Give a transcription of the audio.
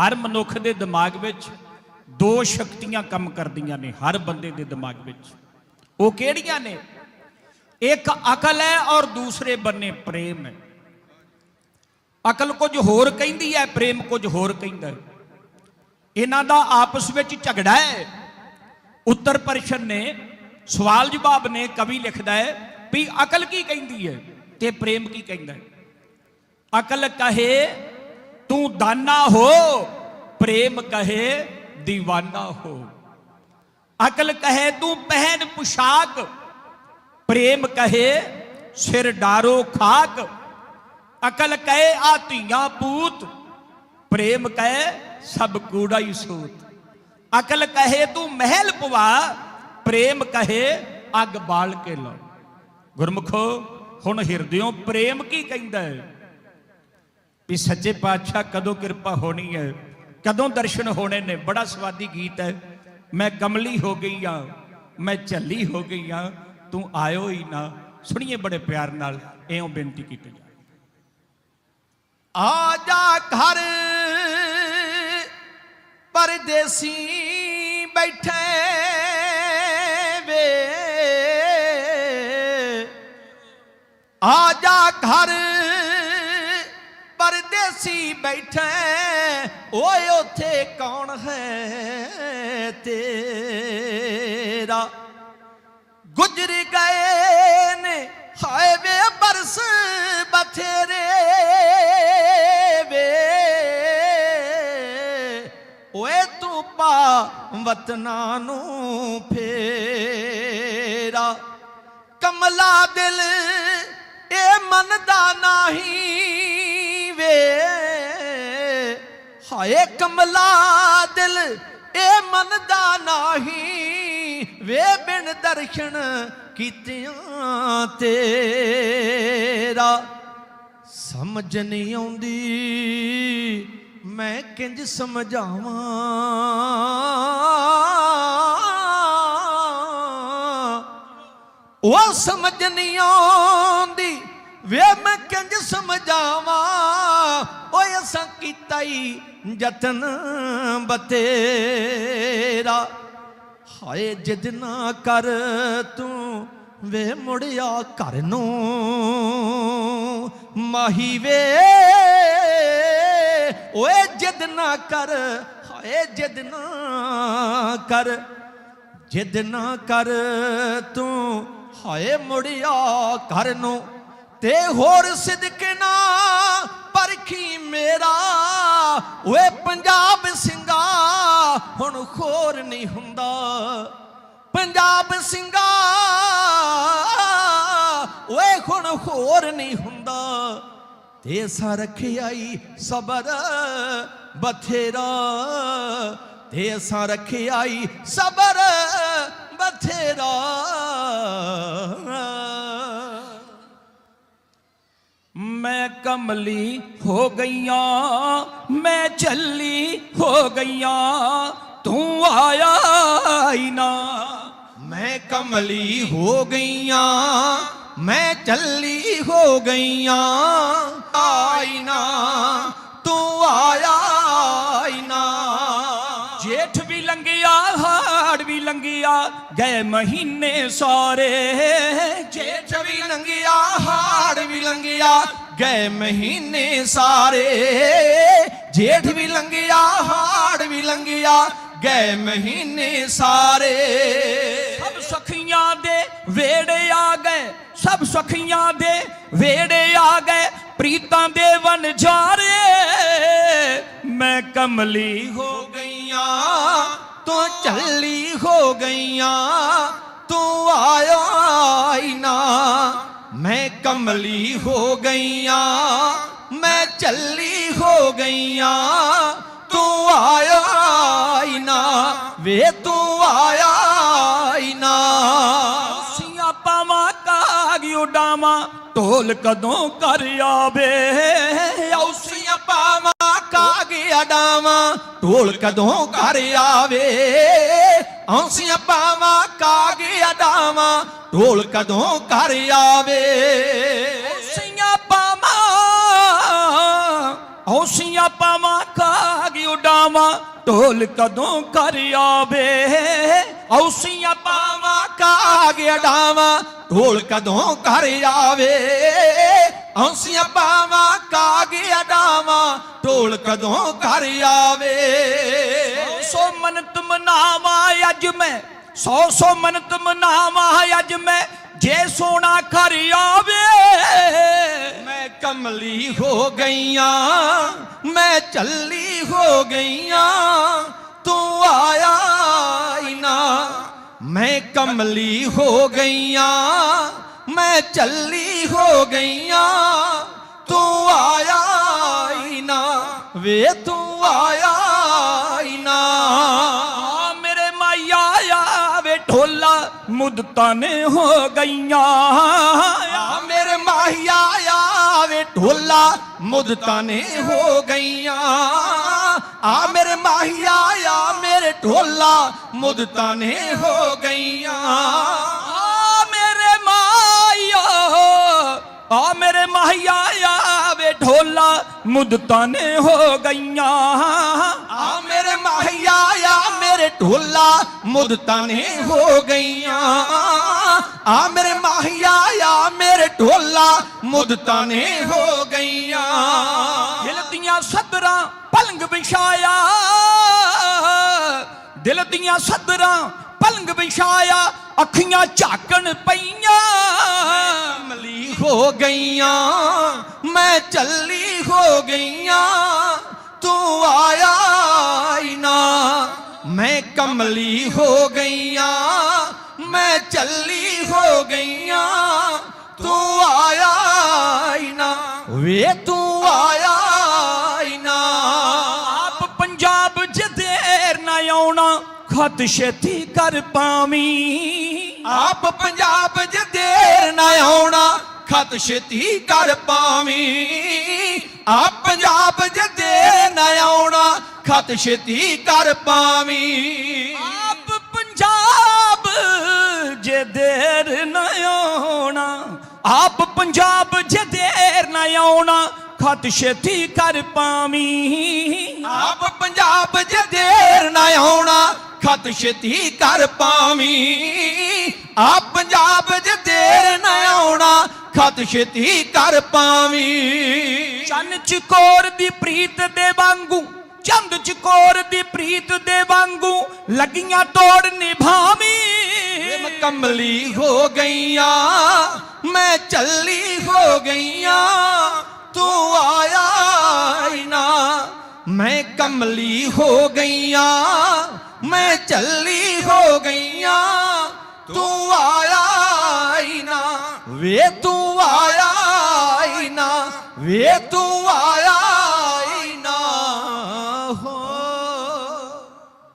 ਹਰ ਮਨੁੱਖ ਦੇ ਦਿਮਾਗ ਵਿੱਚ ਦੋ ਸ਼ਕਤੀਆਂ ਕੰਮ ਕਰਦੀਆਂ ਨੇ, ਹਰ ਬੰਦੇ ਦੇ ਦਿਮਾਗ ਵਿੱਚ। ਉਹ ਕਿਹੜੀਆਂ ਨੇ? ਇੱਕ ਅਕਲ ਹੈ ਔਰ ਦੂਸਰੇ ਬੰਨੇ ਪ੍ਰੇਮ ਹੈ। ਅਕਲ ਕੁਝ ਹੋਰ ਕਹਿੰਦੀ ਹੈ, ਪ੍ਰੇਮ ਕੁਝ ਹੋਰ ਕਹਿੰਦਾ ਹੈ। ਇਹਨਾਂ ਦਾ ਆਪਸ ਵਿੱਚ ਝਗੜਾ ਹੈ। ਉੱਤਰ ਪਰਿਸ਼ਨ ਨੇ ਸਵਾਲ ਜਵਾਬ ਨੇ, ਕਵੀ ਲਿਖਦਾ ਹੈ ਵੀ ਅਕਲ ਕੀ ਕਹਿੰਦੀ ਹੈ ਤੇ ਪ੍ਰੇਮ ਕੀ ਕਹਿੰਦਾ ਹੈ? ਅਕਲ ਕਹੇ ਤੂੰ ਦਾਨਾ ਹੋ, ਪ੍ਰੇਮ ਕਹੇ دیਵਾਨਾ ਹੋ। ਅਕਲ ਕਹੇ, ਤੂੰ ਪਹਿਨ ਪੁਸ਼ਾਕ, ਪ੍ਰੇਮ ਕਹੇ, ਸਿਰ ਡਾਰੋ ਖਾਕ। ਅਕਲ ਕਹੇ, ਆ ਧੀਆਂ ਪੂਤ, ਪ੍ਰੇਮ ਕਹੇ, ਸਭ ਕੂੜਾ ਹੀ ਸੂਤ। ਅਕਲ ਕਹੇ, ਤੂੰ ਮਹਿਲ ਪਵਾ ਪ੍ਰੇਮ ਕਹੇ, ਅੱਗ ਬਾਲ ਕੇ ਲਓ। ਗੁਰਮੁਖੋ, ਹੁਣ ਹਿਰਦਿਓਂ ਪ੍ਰੇਮ ਕੀ ਕਹਿੰਦਾ ਹੈ? ਵੀ ਸੱਚੇ ਪਾਤਸ਼ਾਹ ਕਦੋਂ ਕਿਰਪਾ ਹੋਣੀ ਹੈ? ਕਦੋਂ ਦਰਸ਼ਨ ਹੋਣੇ ਨੇ? ਬੜਾ ਸਵਾਦੀ ਗੀਤ ਹੈ। ਮੈਂ ਕਮਲੀ ਹੋ ਗਈ ਆ। ਮੈਂ ਝੱਲੀ ਹੋ ਗਈ ਆ। ਤੂੰ ਆਇਓ ਹੀ ਨਾ। ਸੁਣੀਏ ਬੜੇ ਪਿਆਰ ਨਾਲ। ਇਉਂ ਬੇਨਤੀ ਕੀਤੀ ਜਾ ਆ ਜਾ ਘਰ। ਪਰਦੇਸੀ ਬੈਠੇ ਵੇ। ਆ ਜਾ ਘਰ। ਪਰਦੇਸੀ ਬੈਠੇ ਓਏ ਉਥੇ ਕੌਣ ਹੈ ਤੇਰਾ? ਗੁਜਰ ਗਏ ਨੇ, ਹਾਏ ਵੇ ਬਰਸ ਬਥੇਰੇ ਵੇ। ਓਏ ਤੂੰ ਪਾ ਵਤਨਾਂ ਨੂੰ ਫੇਰਾ। ਕਮਲਾ ਦਿਲ, ਇਹ ਮੰਨਦਾ ਨਹੀਂ। ਵੇ। ਹਾਏ ਕਮਲਾ ਦਿਲ ਇਹ ਮੰਨਦਾ ਨਹੀਂ। ਵੇ ਬਿਨ ਦਰਸ਼ਨ ਕੀਤਿਆਂ ਤੇਰਾ। ਸਮਝ ਨਹੀਂ ਆਉਂਦੀ, ਮੈਂ ਕਿੰਜ ਸਮਝਾਵਾਂ। ਉਹ ਸਮਝ ਨਹੀਂ ਆਉਂਦੀ, ਵੇ ਮੈਂ ਕਿੰਜ ਸਮਝਾਵਾਂ। ਓਏ ਅਸਾਂ ਕੀਤਾ ਹੀ ਯਤਨ ਬਤੇਰਾ ਹਾਏ ਜਿੱਦ ਨਾ ਕਰ ਤੂੰ ਵੇ ਮੁੜਿਆ ਘਰ ਨੂੰ। ਮਾਹੀ ਵੇ, ਓਏ ਜਿੱਦ ਨਾ ਕਰ, ਹਾਏ ਜਿੱਦ ਨਾ ਕਰ, ਜਿੱਦ ਨਾ ਕਰ ਤੂੰ, ਹਾਏ ਮੁੜਿਆ ਘਰ ਨੂੰ। ਤੇ ਹੋਰ ਸਿਦਕ ਨਾ ਮੇਰਾ, ਓਏ ਪੰਜਾਬ ਸਿੰਘਾ ਹੁਣ ਖੋਰ ਨਹੀਂ ਹੁੰਦਾ। ਪੰਜਾਬ ਸਿੰਘਾ ਓਏ ਹੁਣ ਹੋਰ ਨਹੀਂ ਹੁੰਦਾ। ਤੇ ਸਾ ਰੱਖਿਆਈ ਸਬਰ ਬਥੇਰਾ, ਤੇ ਅਸਾਂ ਰੱਖਿਆਈ ਸਬਰ ਬਥੇਰਾ। ਕਮਲੀ ਹੋ ਗਈਆਂ ਮੈਂ ਚੱਲੀ ਹੋ ਗਈਆਂ ਤੂੰ ਆਇਆ ਹੀ ਨਾ। ਮੈਂ ਕਮਲੀ ਹੋ ਗਈਆਂ ਮੈਂ ਚੱਲੀ ਹੋ ਗਈਆਂ ਆਈ ਨਾ ਤੂੰ ਆਇਆ ਹੀ ਨਾ। ਜੇਠ ਵੀ ਲੰਘਿਆ ਹਾੜ ਵੀ ਲੰਘਿਆ ਗਏ ਮਹੀਨੇ ਸਾਰੇ। ਜੇਠ ਵੀ ਲੰਘਿਆ ਹਾੜ ਵੀ ਲੰਘਿਆ ਗਏ ਮਹੀਨੇ ਸਾਰੇ। ਜੇਠ ਵੀ ਲੰਘਿਆ, ਹਾੜ ਵੀ ਲੰਘਿਆ, ਗਏ ਮਹੀਨੇ ਸਾਰੇ। ਸਭ ਸਖੀਆਂ ਦੇ ਵੇੜੇ ਆ ਗਏ, ਸਭ ਸਖੀਆਂ ਦੇ ਵੇੜੇ ਆ ਗਏ, ਪ੍ਰੀਤਾਂ ਦੇ ਵਨ ਵਨਜਾਰੇ ਮੈਂ ਕਮਲੀ ਹੋ ਗਈਆਂ, ਤੂੰ ਚੱਲੀ ਹੋ ਗਈਆਂ, ਤੂੰ ਆਇਆ ਹੀ ਨਾ। ਮੈਂ ਕਮਲੀ ਹੋ ਗਈਆਂ, ਮੈਂ ਚੱਲੀ ਹੋ ਗਈਆਂ। ਤੂੰ ਆਇਆ ਹੀ ਨਾ, ਵੇ ਤੂੰ ਆਇਆ ਹੀ ਨਾ। ਸੀਆਂ ਪਾਵਾਂ ਕਾਗ ਉਡਾਵਾਂ, ਢੋਲ ਕਦੋਂ ਕਰ ਆਵੇ? ਔਸੀਆਂ ਪਾਵਾਂ ਕਾਗੇ ਅਡਾਵਾਂ, ਢੋਲ ਕਦੋਂ ਘਰ ਆਵੇ? ਔਸੀਆਂ ਪਾਵਾਂ ਕਾਗੇ ਅਡਾਵਾਂ ਢੋਲ ਕਦੋਂ ਘਰ ਆਵੇ? ਸੀਆਂ ਪਾਵਾਂ, ਹੌਸੀਆਂ ਪਾਵਾਂ ਕਾਗ ਉਡਾਵਾਂ ਢੋਲ ਕਦੋਂ ਘਰ ਆਵੇ? ਔਸੀਆਂ ਪਾਵਾਂ ਕਾਗ ਅਡਾਵਾਂ ਢੋਲ ਕਦੋਂ ਘਰ ਆਵੇ? ਔਂਸੀਆਂ ਪਾਵਾਂ ਕਾਗ ਅਡਾਵਾਂ ਢੋਲ ਕਦੋਂ ਘਰ ਆਵੇ? ਸੋ ਮੰਨਤ ਮਨਾਵਾਂ ਅੱਜ ਮੈਂ, ਸੋ ਸੋ ਮੰਨਤ ਮਨਾਵਾਂ ਅੱਜ ਮੈਂ, ਜੇ ਸੋਨਾ ਕਰ ਆਵੇ, ਮੈਂ ਕਮਲੀ ਹੋ ਗਈਆਂ, ਮੈਂ ਚੱਲੀ ਹੋ ਗਈਆਂ, ਤੂੰ ਆਇਆ ਹੀ ਮੈਂ ਕਮਲੀ ਹੋ ਗਈਆਂ, ਮੈਂ ਚੱਲੀ ਹੋ ਗਈਆਂ, ਤੂੰ ਆਇਆ ਹੀ ਵੇ ਤੂੰ ਆਇਆ ਢੋਲਾ ਮੁਦਤਾਂ ਨੇ ਹੋ ਗਈਆਂ। ਆ ਮੇਰੇ ਮਾਹੀਆ ਆਵੇ ਢੋਲਾ ਮੁਦਤਾਂ ਨੇ ਹੋ ਗਈਆਂ। ਆ ਮੇਰੇ ਮਾਹੀਆ ਆ ਮੇਰੇ ਢੋਲਾ ਮੁਦਤਾਂ ਨੇ ਹੋ ਗਈਆਂ। ਆ ਮੇਰੇ ਮਾਇਆ ਆ ਮੇਰੇ ਮਾਇਆ ਆਵੇ ਢੋਲਾ ਮੁਦਤਾਂ ਨੇ ਹੋ ਗਈਆਂ। ਮਾਹੀਆ ਆ ਮੇਰੇ ਢੋਲਾ ਮੁਦਤਾਂ ਹੋ ਗਈਆਂ। ਆ ਮੇਰੇ ਮਾਹੀਆ ਆ ਮੇਰੇ ਢੋਲਾ ਮੁਦਤਾਂ ਹੋ ਗਈਆਂ। ਦਿਲ ਸਦਰਾਂ ਪਲੰਗ ਵਿਛਾਇਆ। ਦਿਲ ਦੀਆਂ ਸਦਰਾਂ ਪਲੰਗ ਵਿਛਾਇਆ। ਅੱਖੀਆਂ ਝਾਕਣ ਪਈਆਂ। ਮਲੀ ਹੋ ਗਈਆਂ, ਮੈਂ ਚੱਲੀ ਹੋ ਗਈਆਂ। ਤੂੰ ਕਮਲੀ ਹੋ ਗਈਆਂ ਮੈਂ ਚੱਲੀ ਹੋ ਗਈਆਂ। ਤੂੰ ਆਇਆ ਹੀ ਨਾ ਵੇ ਤੂੰ ਆਇਆ ਹੀ ਨਾ। ਆਪ ਪੰਜਾਬ ਚ ਦੇਰ ਨਾ ਆਉਣਾ ਖਤ ਛੇਤੀ ਕਰ ਪਾਵੀਂ। ਆਪ ਪੰਜਾਬ ਚ ਦੇਰ ਨਾ ਆਉਣਾ ਖਤ ਛੇਤੀ ਕਰ ਪਾਵੀਂ। ਆਪ ਪੰਜਾਬ ਚ ਦੇਰ ਨਾ ਆਉਣਾ ਖਤ ਛੇਤੀ ਕਰ ਪਾਵੀਂ। ਆਪ ਪੰਜਾਬ ਜੇ ਦੇਰ ਨਾ ਆਉਣਾ ਆਪ ਪੰਜਾਬ ਜੇ ਦੇਰ ਨਾ ਆਉਣਾ ਖਤ ਛੇਤੀ ਕਰ ਪਾਵੀਂ। ਆਪ ਪੰਜਾਬ ਚ ਦੇਰ ਨਾ ਆਉਣਾ ਖਤ ਛੇਤੀ ਕਰ ਪਾਵੀਂ। ਆਪ ਪੰਜਾਬ ਚ ਦੇਰ ਨਾ ਆਉਣਾ ਖਤ ਛੇਤੀ ਕਰ ਪਾਵੀਂ। ਚੰਨ ਚਕੋਰ ਦੀ ਪ੍ਰੀਤ ਦੇ ਵਾਂਗੂ ਚੰਦ ਚਕੋਰ ਦੀ ਪ੍ਰੀਤ ਦੇ ਵਾਂਗੂ ਲੱਗੀਆਂ ਤੋੜ ਨਿਭਾਵੀ। ਮੈਂ ਕਮਲੀ ਹੋ ਗਈਆਂ, ਮੈਂ ਚੱਲੀ ਹੋ ਗਈਆਂ, ਤੂੰ ਆਇਆ ਹੀ ਨਾ ਮੈਂ ਕਮਲੀ ਹੋ ਗਈਆਂ, ਮੈਂ ਚੱਲੀ ਹੋ ਗਈਆਂ, ਤੂੰ ਆਇਆ ਨਾ ਵੇ ਤੂੰ ਆਇਆ ਹੀ ਨਾ ਵੇ ਤੂੰ ਆਇਆ